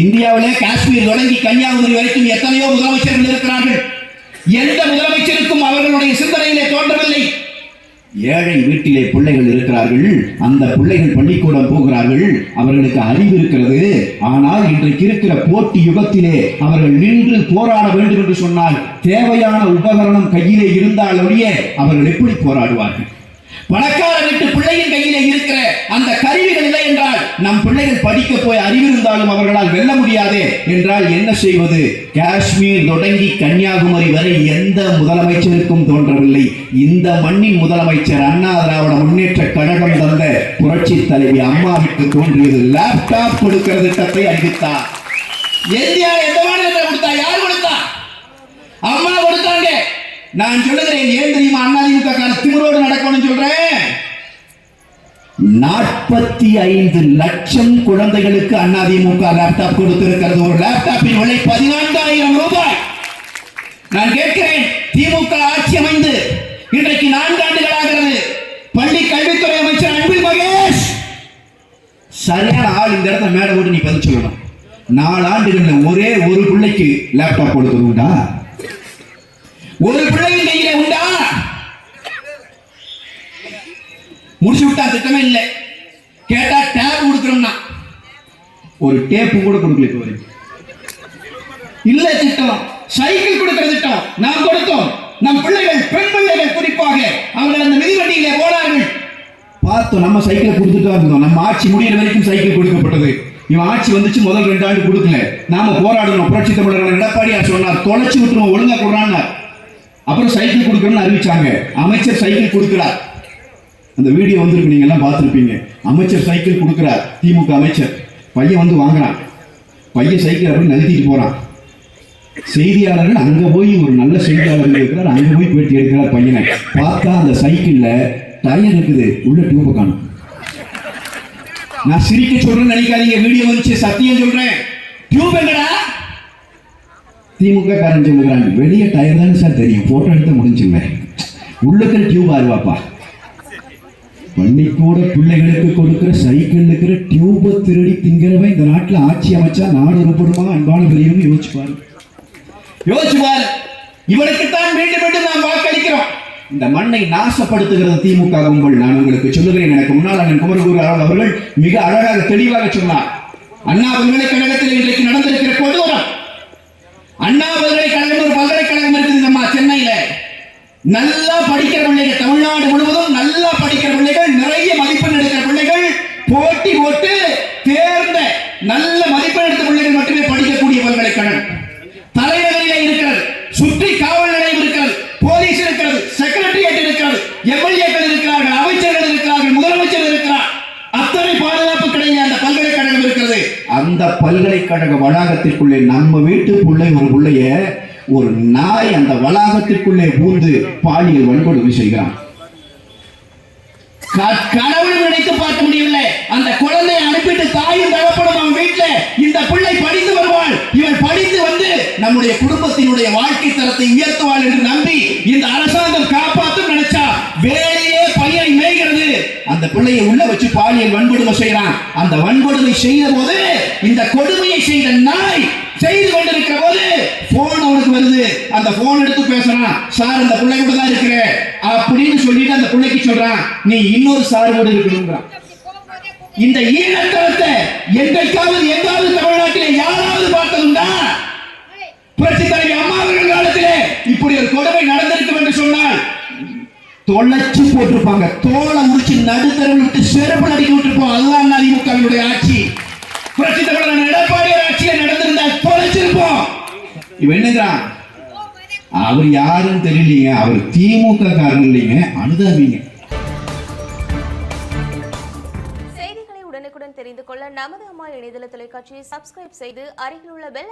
இந்தியாவிலே காஷ்மீர் தொடங்கி கன்னியாகுமரி வரைக்கும் எத்தனையோ முதலமைச்சர்கள் இருக்கிறார்கள். எந்த முதலமைச்சருக்கும் அவர்களுடைய சிந்தனையிலே தோன்றவில்லை. ஏழை வீட்டிலே பிள்ளைகள் இருக்கிறார்கள். அந்த பிள்ளைகள் பள்ளிக்கூடம் போகிறார்கள். அவர்களுக்கு அறிவு இருக்கிறது. ஆனால் இன்றைக்கு இருக்கிற போட்டி யுகத்திலே அவர்கள் நின்று போராட வேண்டும் என்று சொன்னால் தேவையான உபகரணம் கையிலே இருந்தால் ஒழிய அவர்கள் எப்படி போராடுவார்கள்? பணக்கார வீட்டு பிள்ளையின் கையிலே இருக்கிற அந்த நம் பிள்ளைகள் படிக்க போய் அறிவிருந்தாலும் அவர்களால் வெல்ல முடியாதே. என்றால் என்ன செய்வது? காஷ்மீர் தொடங்கி கன்னியாகுமரி வரை எந்த முதலமைச்சருக்கும் தோன்றவில்லை. இந்த மண்ணின் முதலமைச்சர் அண்ணா திராவிட முன்னேற்ற கழகம் தந்த புரட்சி தலைவி அம்மாவுக்கு தோன்றியது. லேப்டாப் கொடுக்கிற திட்டத்தை அறிவித்தார். இந்தியா எந்த மாநிலத்தில் கொடுத்தா யார் கொடுத்தா அம்மா கொடுத்தாங்க. நான் சொல்லுகிறேன் ஏன் தெரியுமா? அதிமுக கார திமிரோடு நடக்கணும்னு சொல்றேன். நாற்பத்தி ஐந்து லட்சம் குழந்தைகளுக்கு அதிமுக லேப்டாப் கொடுத்திருக்கிறது. ஒரு லேப்டாப்பின் விலை பதினான்காயிரம் ரூபாய். நான் கேட்கிறேன் திமுக ஆட்சி அமைந்து இன்றைக்கு நான்கு ஆண்டுகள் ஆகிறது பள்ளி கல்வித்துறை அமைச்சர் அன்பில் மகேஷ் சரியான ஆள் இந்த இடத்த மேடை போட்டு நீ பதில் சொல்லணும். நாலு ஆண்டுகள்ல ஒரே ஒரு பிள்ளைக்கு லேப்டாப் கொடுத்தது உண்டா ஒரு பிள்ளையின் கையில உண்டா முடிச்சு விட்டா திட்டமே இல்லை. கேட்டா டேப் கொடுக்குறோம்னா ஒரு டேப்பு கூட கொடுக்கல இப்போ வரைக்கும். இல்ல திட்டம். சைக்கிள் கொடுக்கிற திட்டம். நாம் கொடுத்தோம். நம் பிள்ளைகள் பெண் பிள்ளைகள் குறிப்பாக அவர்கள் அந்த மிதிவண்டியில போனார்கள். பார்த்தோம் நம்ம சைக்கிளை கொடுத்துட்டு இருந்தோம். நம்ம ஆட்சி முடியிற வரைக்கும் சைக்கிள் கொடுக்கப்பட்டது. இவன் ஆட்சி வந்துச்சு முதல் ரெண்டு ஆண்டு கொடுக்கல. நாம போராடணும். புரட்சி தமிழர்கள் எடப்பாடியார் சொன்னார் தொலைச்சு விட்டுருவோம் ஒழுங்கா கொடுறான்னு அப்புறம் சைக்கிள் கொடுக்கணும்னு அறிவிச்சாங்க. அமைச்சர் சைக்கிள் கொடுக்கிறார். அந்த வீடியோ வந்திருக்கு நீங்க எல்லாம் பார்த்துருப்பீங்க. அமைச்சர் சைக்கிள் கொடுக்குறார் திமுக அமைச்சர். பையன் வந்து வாங்குறான். பையன் சைக்கிள் அப்படின்னு நகர்த்திட்டு போறான். செய்தியாளர்கள் அங்க போய் ஒரு நல்ல செய்தியாளர் இருக்கிறார் அங்க போய் பேட்டி எடுக்கிறார் பையனை. பார்த்தா அந்த சைக்கிள்ல டயர் இருக்குது. உள்ள டியூப் காணும். நான் சிரிக்க சொல்றேன்னு நினைக்காதீங்க. வீடியோ வந்துச்சு சத்தியம் சொல்றேன். டியூப் என்னடா திமுக காரன் சொல்லுகிறாங்க வெளியே டயர் தானே சார் தெரியும். போட்டோ எடுத்த முடிஞ்சுங்க உள்ளுக்கு டியூப் ஆறுவாப்பா. பள்ளிக்கூட பிள்ளைகளுக்கு கொடுக்கிற சைக்கிள் இருக்கிற டியூபை திருடி திங்கிறவன் இந்த நாட்டில் ஆட்சி அமைச்சா நாடு உருப்படுமா அன்பான பெரியவங்க யோசிச்சுப்பார் யோசிச்சுப்பார் இவனுக்கு தான் மீண்டும் மீண்டும் நாம் வாக்களிக்கிறோம். இந்த மண்ணை நாசப்படுத்துகிறது திமுக கும்பல். நான் உங்களுக்கு சொல்லுகிறேன் எனக்கு முன்னால் அண்ணன் குமரகுரு அவர்கள் மிக அழகாக தெளிவாக சொன்னார். அண்ணா பல்கலைக்கழகத்தில் இன்றைக்கு நடந்திருக்கிற கொடூரம். அண்ணா பல்கலைக்கழகம் ஒரு பல்கலைக்கழகம் இருக்குது நம்ம சென்னையில நல்லா படிக்கிற பிள்ளைகள் தமிழ்நாடு முழுவதும் நல்லா படிக்கிற பிள்ளைகள் நிறைய மதிப்பெண் எடுக்கிற பிள்ளைகள் போட்டி போட்டு தேர்ந்த நல்ல மதிப்பெண் எடுத்த பிள்ளைகள் மட்டுமே படிக்கக்கூடிய பல்கலைக்கழகம். தலைநகரிலே இருக்கிறது சுற்றி காவல் நிலையம் இருக்கிறது போலீஸ் இருக்கிறது செக்ரட்டரியேட் இருக்கிறது எம்எல்ஏக்கள் இருக்கிறார்கள் அமைச்சர்கள் இருக்கிறார்கள் முதலமைச்சர் இருக்கிறார். அத்தனை பாதுகாப்பு கிடையாது அந்த பல்கலைக்கழகம் இருக்கிறது. அந்த பல்கலைக்கழக வளாகத்திற்குள்ளே நம்ம வீட்டு பிள்ளை ஒரு பிள்ளைய ஒரு நாய் அந்த வளாகத்திற்குள்ளே பூந்து பாலியல் வன்கொடுமை செய்கிறான்? கடவுள் நினைத்து பார்க்க முடியவில்லை. அந்த குழந்தையை அனுப்பிட்டு தாயும் தகப்படும் அவன் வீட்டுல. இந்த பிள்ளை படித்து வருவாள். இவள் படித்து வந்து நம்முடைய குடும்பத்தினுடைய வாழ்க்கை தரத்தை உயர்த்துவாள் என்று நம்பி இந்த அரசாங்கம் காப்பாற்றும் நினைச்சா வேலையே பையனை மேய்கிறது. அந்த பிள்ளையை உள்ள வச்சு பாலியல் வன்கொடுமை செய்யறான் அந்த வன்கொடுமை செய்த போது இந்த கொடுமையை செய்த நாய் செய்து கொண்டிருக்கிற போது போன் அவனுக்கு வருது. அந்த போன் எடுத்து பேசுறான். சார் அந்த பிள்ளை கூட தான் இருக்கிறேன் அப்படின்னு சொல்லிட்டு அந்த பிள்ளைக்கு சொல்றான். நீ இன்னொரு சார் கூட இருக்கணுங்கிறான் இந்த ஈழத்தனத்தை என்றைக்காவது எங்காவது தமிழ்நாட்டிலே யாராவது பார்த்ததுண்டா? புரட்சி தலைவி அம்மாவர்கள் காலத்திலே இப்படி ஒரு கொடுமை நடந்திருக்கும் என்று சொன்னால் தொலைச்சு போட்டிருப்பாங்க. தோலை உரிச்சு நடுத்தரவில் விட்டு செருப்பு நடிக்க விட்டுருப்போம். அதுதான் அதிமுகவினுடைய ஆட்சி. புரட்சி தமிழர் இவன் என்னங்கிறான் அவர் யாருன்னு தெரியலீங்க. அவர் திமுக காரன் இல்லைங்க. அனுதாபிங்க செய்திகளை உடனுக்குடன் தெரிந்து கொள்ள நமது அம்மா இணையதள தொலைக்காட்சியை சப்ஸ்கிரைப் செய்து அருகில் உள்ள பெல்